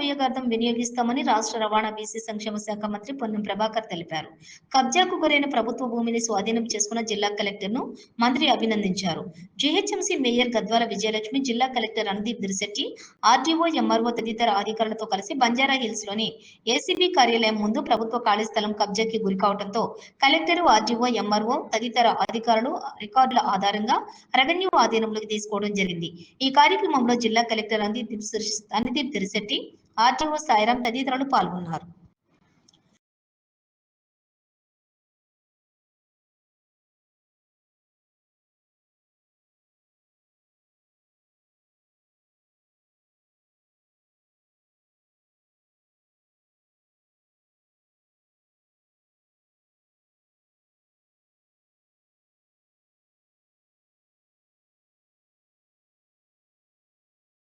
ఉపయోగార్థం వినియోగిస్తామని రాష్ట్ర రవాణా బీసీ సంక్షేమ శాఖ మంత్రి పొన్నం ప్రభాకర్ తెలిపారు. కబ్జాకు గురైన ప్రభుత్వ భూమిని స్వాధీనం చేసుకున్న జిల్లా కలెక్టర్ను మంత్రి అభినందించారు. జీహెచ్ఎంసీ మేయర్ గద్వాల విజయలక్ష్మి జిల్లా collector Randeep Dirishetti RDO MRO తదితర అధికారులతో కలిసి బంజారా హిల్స్లోని ఏసీబీ కార్యాలయం ముందు ప్రభుత్వ ఖాళీ స్థలం కబ్జాకి గురి కావడంతో కలెక్టర్ ఆర్డీఓ ఎంఆర్ఓ తదితర అధికారులు రికార్డుల ఆధారంగా రెవెన్యూ ఆధీనంలోకి తీసుకోవడం జరిగింది. ఈ కార్యక్రమంలో జిల్లా కలెక్టర్ రణదీప్ రణదీప్ దిరిశెట్టి ఆర్టీఓ సాయిరాం తదితరులు పాల్గొన్నారు.